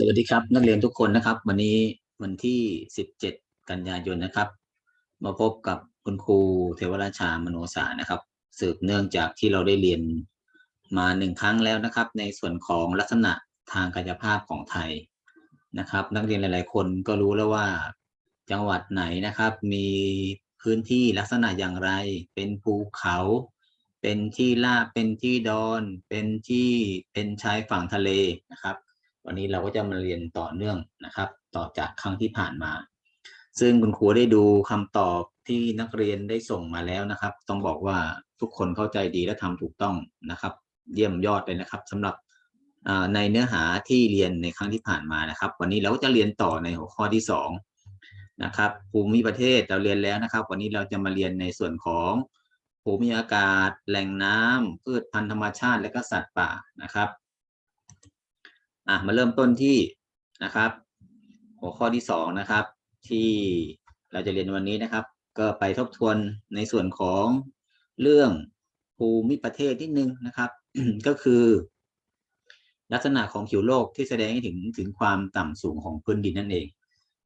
สวัสดีครับ นักเรียนทุกคนนะครับ วันนี้วันที่ 17 กันยายนนะครับ มาพบกับคุณครูเทวราชามโนสานะครับ สืบเนื่องจากที่เราได้เรียนมาหนึ่งครั้งแล้วนะครับ ในส่วนของลักษณะทางกายภาพของไทยนะครับ นักเรียนหลาย ๆ คนก็รู้แล้วว่าจังหวัดไหนนะครับ มีพื้นที่ลักษณะอย่างไร เป็นภูเขาเป็นที่ลาบเป็นที่ดอน เป็นที่เป็นชายฝั่งทะเลนะครับ วันนี้เราก็จะมาเรียนต่อเนื่องนะครับ ต่อจากครั้งที่ผ่านมา ซึ่งคุณครูได้ดูคำตอบที่นักเรียนได้ส่งมาแล้วนะครับ ต้องบอกว่าทุกคนเข้าใจดีและทำถูกต้องนะครับ เยี่ยมยอดเลยนะครับสำหรับในเนื้อหาที่เรียนในครั้งที่ผ่านมานะครับ วันนี้เราก็จะเรียนต่อในหัวข้อที่สองนะครับภูมิประเทศเราเรียนแล้วนะครับ วันนี้เราจะมาเรียนในส่วนของภูมิอากาศ แหล่งน้ำพืชพันธุ์ธรรมชาติและก็สัตว์ป่านะครับ อะมาเริ่มต้นที่นะครับ หัวข้อที่สองนะครับ ที่เราจะเรียนวันนี้นะครับ ก็ไปทบทวนในส่วนของเรื่องภูมิประเทศนิดนึงนะครับ ก็คือ ลักษณะของผิวโลกที่แสดงให้ถึงถึงความต่ำสูงของพื้นดินนั่นเอง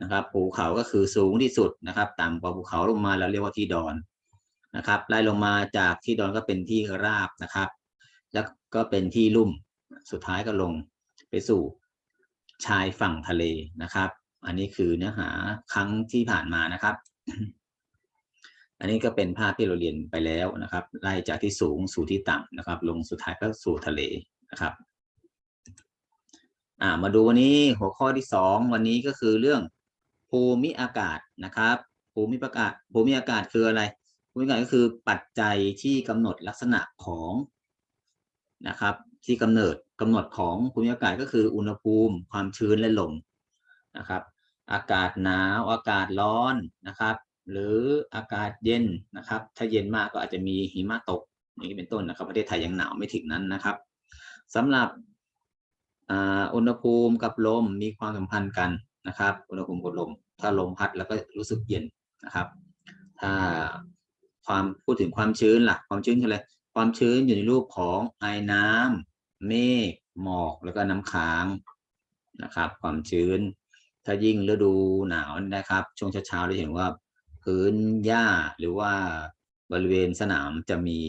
นะครับภูเขาก็คือสูงที่สุดนะครับ ต่ำกว่าภูเขาลงมาเราเรียกว่าที่ดอนนะครับไล่ลงมาจากที่ดอนก็เป็นที่ราบนะครับ แล้วก็เป็นที่ลุ่มสุดท้ายก็ลง ไปสู่ชายฝั่งทะเลนะครับ อันนี้คือเนื้อหาครั้งที่ผ่านมานะครับ อันนี้ก็เป็นภาพที่เราเรียนไปแล้วนะครับ ไล่จากที่สูงสู่ที่ต่ำนะครับ ลงสุดท้ายก็สู่ทะเลนะครับ่ามาดูวันนี้หัวข้อที่สองวันนี้ก็คือเรื่องภูมิอากาศนะครับภูมิอากาศภูมิอากาศคืออะไรภูมิอากาศก็คือปัจจัยที่กำหนดลักษณะของนะครับ ที่กำเนิด กำหนดของภูมิอากาศก็คืออุณหภูมิ ความชื้นและลมนะครับ อากาศหนาวอากาศร้อนนะครับ หรืออากาศเย็นนะครับ ถ้าเย็นมากก็อาจจะมีหิมะตกอย่างนี้เป็นต้นนะครับ ประเทศไทยยังหนาวไม่ถึงนั้นนะครับสำหรับอุณหภูมิกับลมมีความสัมพันธ์กันนะครับ อุณหภูมิกับลม ถ้าลมพัดแล้วก็รู้สึกเย็นนะครับ ถ้าความพูดถึงความชื้นล่ะ ความชื้นคืออะไร ความชื้นอยู่ในรูปของไอ้น้ำ เมฆหมอกแล้วก็น้ำค้างนะครับ ความชื้น ถ้ายิ่งฤดูหนาวนะครับ ช่วงเช้าๆได้เห็นว่าพื้นหญ้าหรือว่าบริเวณสนามจะมี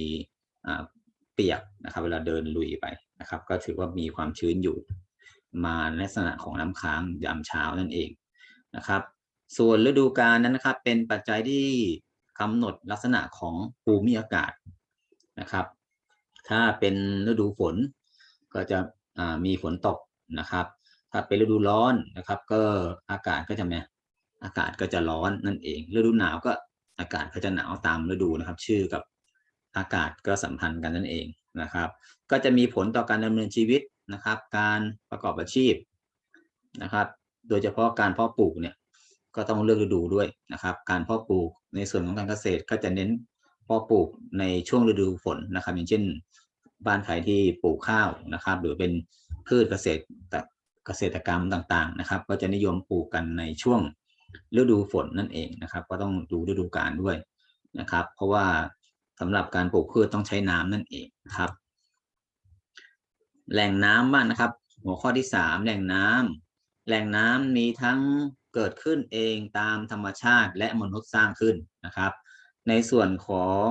เปียกนะครับ เวลาเดินลุยไปนะครับ ก็ถือว่ามีความชื้นอยู่ มาในลักษณะของน้ำค้างยามเช้านั่นเองนะครับ ส่วนฤดูกาลนั้นนะครับ เป็นปัจจัยที่กำหนดลักษณะของภูมิอากาศนะครับ ถ้าเป็นฤดูฝน ก็จะมีฝนตกนะครับ ถ้าเป็นฤดูร้อนนะครับ ก็อากาศก็จะไงอากาศก็จะร้อนนั่นเอง ฤดูหนาวก็อากาศก็จะหนาวตามฤดูนะครับ ชื่อกับอากาศก็สัมพันธ์กันนั่นเองนะครับ ก็จะมีผลต่อการดำเนินชีวิตนะครับ การประกอบอาชีพนะครับ โดยเฉพาะการเพาะปลูกเนี่ยก็ต้องเลือกฤดูด้วยนะครับ การเพาะปลูกในส่วนของการเกษตรก็จะเน้นเพาะปลูกในช่วงฤดูฝนนะครับ อย่างเช่น บ้านใครที่ปลูกข้าวนะครับ หรือเป็นพืชเกษตรเกษตรกรรมต่างๆนะครับ ก็จะนิยมปลูกกันในช่วงฤดูฝนนั่นเองนะครับ ก็ต้องดูฤดูกาลด้วยนะครับ เพราะว่าสำหรับการปลูกพืชต้องใช้น้ำนั่นเองครับ แหล่งน้ำบ้างนะครับ หัวข้อที่สามแหล่งน้ำแหล่งน้ำมีทั้งเกิดขึ้นเองตามธรรมชาติและมนุษย์สร้างขึ้นนะครับ ในส่วนของ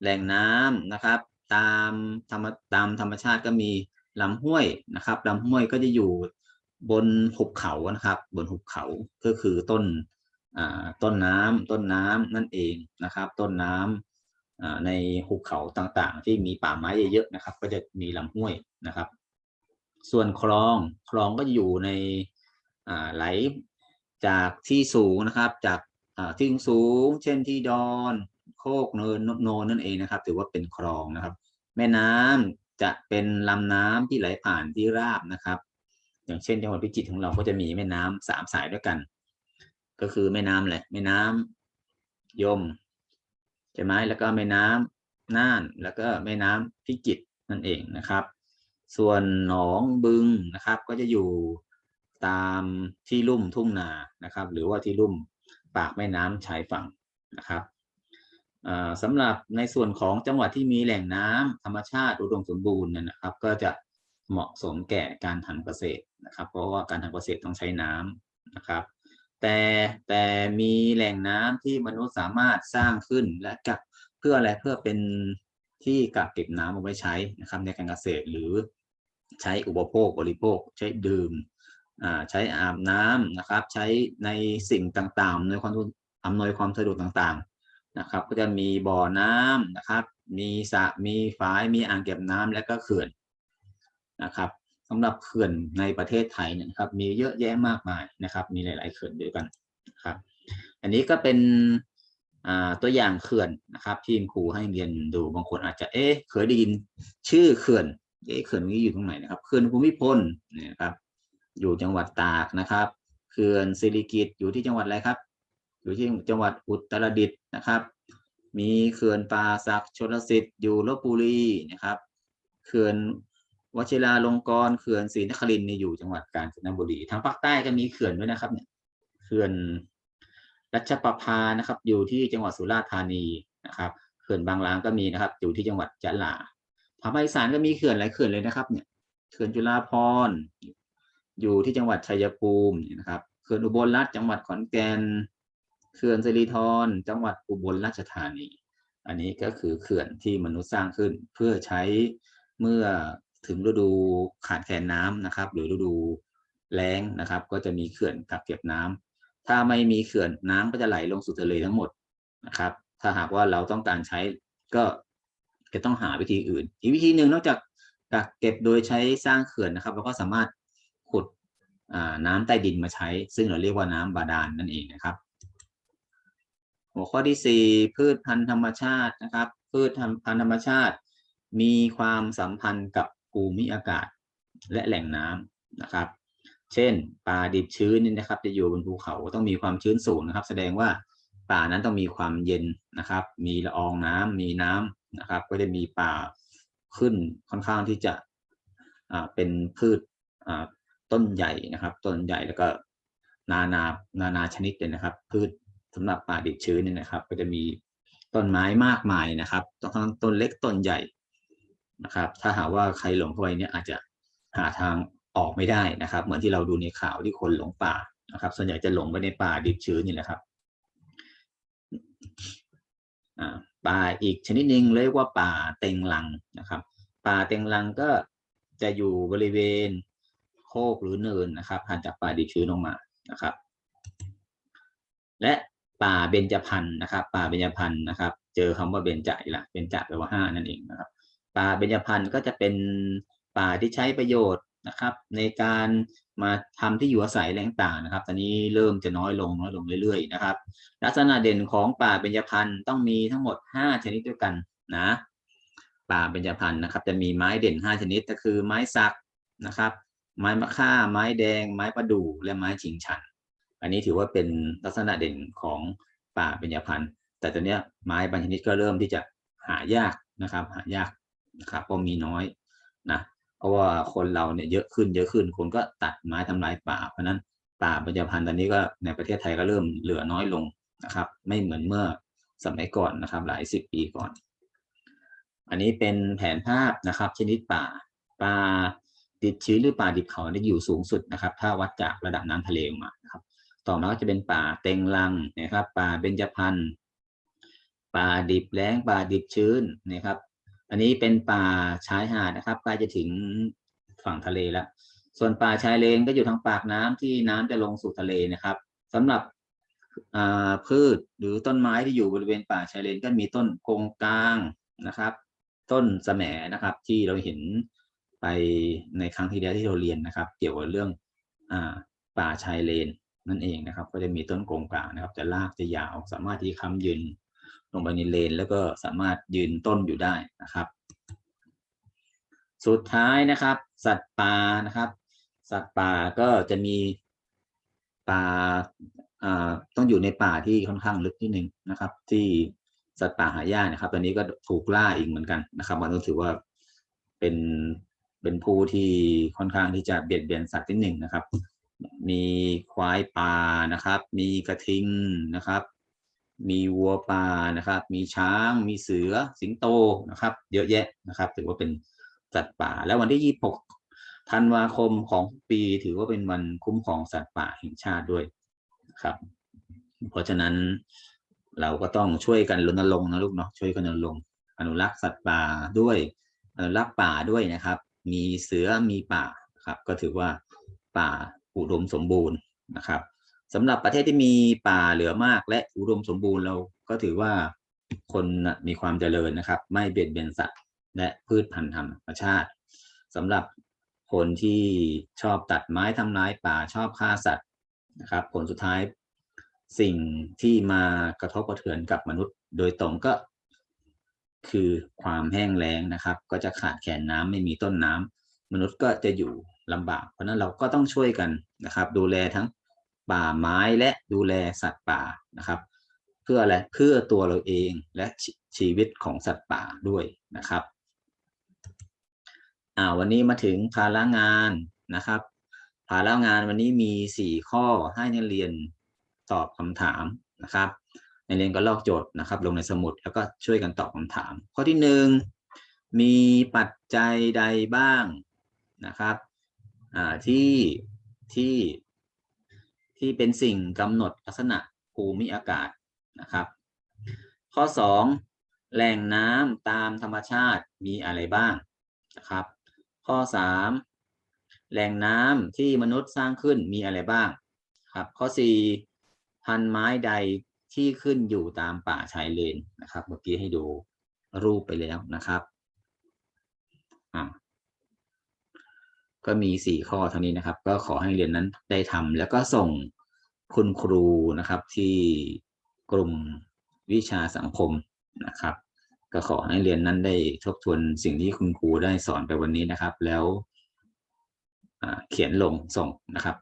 แหล่งน้ำนะครับ ตามธรรมตามธรรมชาติก็มีลำห้วยนะครับลำห้วยก็จะอยู่บนหุบเขานะครับ บนหุบเขาก็คือต้นต้นน้ำต้นน้ำนั่นเองนะครับ ต้นน้ำอ่าในหุบเขาต่างๆ ที่มีป่าไม้เยอะๆนะครับ ก็จะมีลำห้วยนะครับ ส่วนคลองคลองก็จะอยู่ในไหลจากที่สูงนะครับ จากที่สูง เช่นที่ดอน โคกเนินโนนนั่นเองนะครับ ถือว่าเป็นคลองนะครับ แม่น้ำจะเป็นลำน้ำที่ไหลผ่านที่ราบนะครับ อย่างเช่นจังหวัดพิจิตรของเราก็จะมีแม่น้ำสามสายด้วยกัน ก็คือแม่น้ำอะไรแม่น้ำยมใช่ไหมแล้วก็แม่น้ำน่านแล้วก็แม่น้ำพิจิตรนั่นเองนะครับ ส่วนหนองบึงนะครับ ก็จะอยู่ตามที่ลุ่มทุ่งนานะครับ หรือว่าที่ลุ่มปากแม่น้ำชายฝั่งนะครับ สำหรับในส่วนของจังหวัดที่มีแหล่งน้ำธรรมชาติอุดมสมบูรณ์นะครับ ก็จะเหมาะสมแก่การทำเกษตรนะครับ เพราะว่าการทำเกษตรต้องใช้น้ำนะครับ แต่แต่มีแหล่งน้ำที่มนุษย์สามารถสร้างขึ้นและกักเพื่ออะไรเพื่อเป็นที่กักเก็บน้ำเอาไว้ใช้นะครับ ในการเกษตรหรือใช้อุปโภคบริโภคใช้ดื่มใช้อาบน้ำนะครับ ใช้ในสิ่งต่างๆในความอำนวยความสะดวกต่างๆ นะครับ ก็จะมีบ่อน้ำนะครับ มีสระมีฝายมีอ่างเก็บน้ำและก็เขื่อนนะครับสำหรับเขื่อนในประเทศไทยนะครับ มีเยอะแยะมากมายนะครับ มีหลาย ๆ เขื่อนด้วยกันนะครับ อันนี้ก็เป็นตัวอย่างเขื่อนนะครับ ที่ครูให้เรียนดูบางคนอาจจะเอ๊ะเคยได้ยินชื่อเขื่อนเอ๊ะเขื่อนนี้อยู่ตรงไหนนะครับเขื่อนภูมิพลนะครับ อยู่จังหวัดตากนะครับเขื่อนสิริกิตอยู่ที่จังหวัดอะไรครับ อยู่ที่จังหวัดอุตรดิตถ์นะครับ มีเขื่อนป่าศักดิ์ชลสิทธิ์อยู่ลบบุรีนะครับ เขื่อนวชิราลงกรณ์เขื่อนศรีนครินทร์นี่อยู่จังหวัดกาญจนบุรีทางภาคใต้ก็มีเขื่อนด้วยนะครับเนี่ยเขื่อนรัชประภานะครับ อยู่ที่จังหวัดสุราษฎร์ธานีนะครับเขื่อนบางลางก็มีนะครับ อยู่ที่จังหวัดยะลาภาคอีสานก็มีเขื่อนหลายเขื่อนเลยนะครับ เนี่ยเขื่อนจุฬาภรณ์อยู่ที่จังหวัดชัยภูมินะครับเขื่อนอุบลรัฐจังหวัดขอนแก่น เขื่อนสิริธรจังหวัดอุบลราชธานี อันนี้ก็คือเขื่อนที่มนุษย์สร้างขึ้นเพื่อใช้เมื่อถึงฤดูขาดแคลนน้ำนะครับ หรือฤดูแล้งนะครับ ก็จะมีเขื่อนกักเก็บน้ำถ้าไม่มีเขื่อนน้ำก็จะไหลลงสู่ทะเลทั้งหมดนะครับ ถ้าหากว่าเราต้องการใช้ก็จะต้องหาวิธีอื่น อีกวิธีหนึ่งนอกจากกักเก็บโดยใช้สร้างเขื่อนนะครับเราก็สามารถขุดน้ำใต้ดินมาใช้ ซึ่งเราเรียกว่าน้ำบาดาลนนั่นเองนะครับ หัวข้อที่สี่พืชพันธุ์ธรรมชาตินะครับ พืชพันธุ์ธรรมชาติ มีความสัมพันธ์กับภูมิอากาศและแหล่งน้ำนะครับ เช่น ป่าดิบชื้นนี่นะครับ จะอยู่บนภูเขาต้องมีความชื้นสูงนะครับ แสดงว่าป่านั้นต้องมีความเย็นนะครับ มีละอองน้ำมีน้ำนะครับ ก็จะมีป่าขึ้นค่อนข้างที่จะเป็นพืชต้นใหญ่นะครับ ต้นใหญ่แล้วก็นานานานาชนิดเลยนะครับ พืช สำหรับป่าดิบชื้นเนี่ยนะครับ ก็จะมีต้นไม้มากมายนะครับต้นต้นเล็กต้นใหญ่นะครับ ถ้าหากว่าใครหลงเข้าไปเนี่ยอาจจะหาทางออกไม่ได้นะครับ เหมือนที่เราดูในข่าวที่คนหลงป่านะครับ ส่วนใหญ่จะหลงไปในป่าดิบชื้นนี่แหละครับป่าอีกชนิดหนึ่งเรียกว่าป่าเต็งลังนะครับ ป่าเต็งลังก็จะอยู่บริเวณโคกหรือเนินนะครับห่างจากป่าดิบชื้นลงมานะครับ และ ป่าเบญจพรรณนะครับ ป่าเบญจพรรณนะครับ เจอคำว่าเบญจอีกละเบญจแปลว่าห้านั่นเองนะครับ ป่าเบญจพรรณก็จะเป็นป่าที่ใช้ประโยชน์นะครับ ในการมาทำที่อยู่อาศัยแหล่งต่างนะครับ ตอนนี้เริ่มจะน้อยลงน้อยลงเรื่อยๆนะครับ ลักษณะเด่นของป่าเบญจพรรณต้องมีทั้งหมดห้าชนิดด้วยกันนะ ป่าเบญจพรรณนะครับ จะมีไม้เด่นห้าชนิดก็คือไม้สักนะครับ ไม้มะค่า ไม้แดง ไม้ประดู่และไม้ชิงชัน อันนี้ถือว่าเป็นลักษณะเด่นของป่าเบญจพรรณแต่ตอนนี้ไม้บางชนิดก็เริ่มที่จะหายากนะครับ หายากนะครับเพราะมีน้อยนะเพราะว่าคนเราเนี่ยเยอะขึ้นเยอะขึ้น คนก็ตัดไม้ทำลายป่า เพราะนั้นป่าเบญจพรรณตอนนี้ก็ในประเทศไทยก็เริ่มเหลือน้อยลงนะครับ ไม่เหมือนเมื่อสมัยก่อนนะครับ หลายสิบปีก่อน อันนี้เป็นแผนภาพนะครับ ชนิดป่าป่าดิบชื้นหรือป่าดิบเขาได้อยู่สูงสุดนะครับ ถ้าวัดจากระดับน้ำทะเลออกมานะครับ ต่อมาก็จะเป็นป่าเต็งลังนะครับ ป่าเบญจพรรณป่าดิบแล้งป่าดิบชื้นนะครับ อันนี้เป็นป่าชายหาดนะครับใกล้จะถึงฝั่งทะเลแล้ว ส่วนป่าชายเลนก็อยู่ทางปากน้ำที่น้ำจะลงสู่ทะเลนะครับสำหรับพืชหรือต้นไม้ที่อยู่บริเวณป่าชายเลนก็มีต้นกงกลางนะครับ ต้นแสมนะครับที่เราเห็นไปในครั้งที่แล้วที่เราเรียนนะครับ เกี่ยวกับเรื่องอป่าชายเลน นั่นเองนะครับ ก็จะมีต้นโกงกลางนะครับ จะลากจะยาว สามารถที่ค้ำยืนลงไปในเลน แล้วก็สามารถยืนต้นอยู่ได้นะครับ สุดท้ายนะครับ สัตว์ป่านะครับ สัตว์ป่าก็จะมีป่าต้องอยู่ในป่าที่ค่อนข้างลึกนิดนึงนะครับ ที่สัตว์ป่าหายากนะครับ ตอนนี้ก็ถูกล่าอีกเหมือนกันนะครับมันต้องถือว่าเป็นเป็นผู้ที่ค่อนข้างที่จะเบียดเบียนสัตว์ที่หนึ่งนะครับ มีควายป่านะครับ มีกระทิงนะครับ มีวัวป่านะครับ มีช้าง มีเสือสิงโตนะครับ เยอะแยะนะครับ ถือว่าเป็นสัตว์ป่า แล้ววันที่ยี่หกธันวาคมของปีถือว่าเป็นวันคุ้มครองสัตว์ป่าแห่งชาติด้วยครับ เพราะฉะนั้นเราก็ต้องช่วยกันรณรงค์นะลูกเนาะช่วยกันรณรงค์อนุรักษ์สัตว์ป่าด้วยอนุรักษ์ป่าด้วยนะครับ มีเสือมีป่าครับ ก็ถือว่าป่า อุดมสมบูรณ์นะครับสำหรับประเทศที่มีป่าเหลือมากและอุดมสมบูรณ์เราก็ถือว่าคนมีความเจริญนะครับ ไม่เบียดเบียนสัตว์และพืชพันธุ์ธรรมชาติสำหรับคนที่ชอบตัดไม้ทำลายป่าชอบฆ่าสัตว์นะครับ ผลสุดท้ายสิ่งที่มากระทบกระเทือนกับมนุษย์โดยตรงก็คือความแห้งแล้งนะครับ ก็จะขาดแคลนน้ำไม่มีต้นน้ำมนุษย์ก็จะอยู่ ลำบาก เพราะนั้นเราก็ต้องช่วยกันนะครับ ดูแลทั้งป่าไม้และดูแลสัตว์ป่านะครับ เพื่ออะไรเพื่อตัวเราเองและชชีวิตของสัตว์ป่าด้วยนะครับอ่าวันนี้มาถึงภาระงานนะครับ ภาระงานวันนี้มีสี่ข้อให้นักเรียนตอบคำถามนะครับนักเรียนก็ลอกโจทย์นะครับ ลงในสมุดแล้วก็ช่วยกันตอบคำถาม ข้อที่หนึ่งมีปัจจัยใดบ้างนะครับ ที่ที่ที่เป็นสิ่งกำหนดลักษณะภูมิอากาศนะครับ ข้อสองแหล่งน้ำตามธรรมชาติมีอะไรบ้างนะครับ ข้อสามแหล่งน้ำที่มนุษย์สร้างขึ้นมีอะไรบ้างครับ ข้อสี่พันไม้ใดที่ขึ้นอยู่ตามป่าชายเลนนะครับ เมื่อกี้ให้ดูรูปไปแล้วนะครับอ่า ก็มีสี่ข้อเท่านี้นะครับ ก็ขอให้เรียนนั้นได้ทำแล้วก็ส่งคุณครูนะครับที่กลุ่มวิชาสังคมนะครับ ก็ขอให้เรียนนั้นได้ทบทวนสิ่งที่คุณครูได้สอนไปวันนี้นะครับ แล้วเขียนลงส่งนะครับ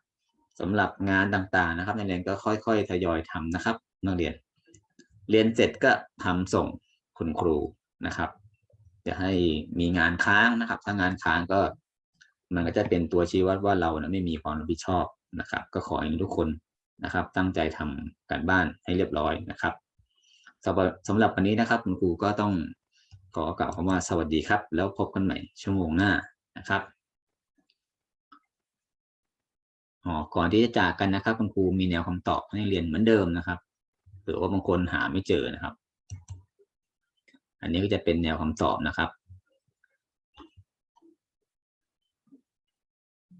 สำหรับงานต่างๆนะครับนักเรียนก็ค่อย ๆ ทยอยทำนะครับนักเรียน เรียนเสร็จก็ทำส่งคุณครูนะครับ จะให้มีงานค้างนะครับ ถ้างานค้างก็ มันก็จะเป็นตัวชี้วัดว่าเรานะไม่มีความรับผิดชอบนะครับ ก็ขอให้ทุกคนนะครับ ตั้งใจทำการบ้านให้เรียบร้อยนะครับสำหรับสำหรับวันนี้นะครับ คุณครูก็ต้องขอกล่าวคำว่าสวัสดีครับ แล้วพบกันใหม่ชั่วโมงหน้านะครับอ๋อก่อนที่จะจากกันนะครับ คุณครูมีแนวคำตอบให้เรียนเหมือนเดิมนะครับเผื่อว่าบางคนหาไม่เจอนะครับ อันนี้ก็จะเป็นแนวคำตอบนะครับ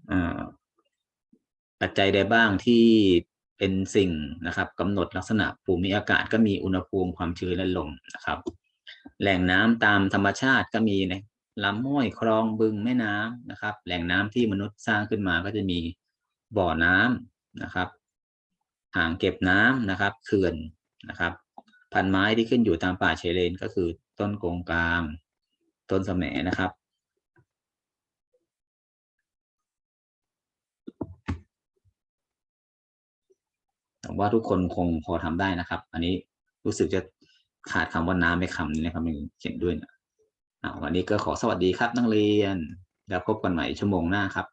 อ่า ปัจจัยใดบ้างที่เป็นสิ่งนะครับกำหนดลักษณะภูมิอากาศก็มีอุณหภูมิความชื้นและลมนะครับ แหล่งน้ำตามธรรมชาติก็มีในลำห้วยคลองบึงแม่น้ำนะครับ แหล่งน้ำที่มนุษย์สร้างขึ้นมาก็จะมีบ่อน้ำนะครับอ่างเก็บน้ำนะครับเขื่อนนะครับพันไม้ที่ขึ้นอยู่ตามป่าชายเลนก็คือต้นโกงกลาง ต้นสะแหมนะครับ ผมว่าทุกคนคงพอทำได้นะครับ อันนี้รู้สึกจะขาดคำว่าน้ำไปคำนี้นะครับมันเขียนด้วยนะอ่าวันนี้ก็ขอสวัสดีครับนักเรียน แล้วพบกันใหม่ชั่วโมงหน้าครับ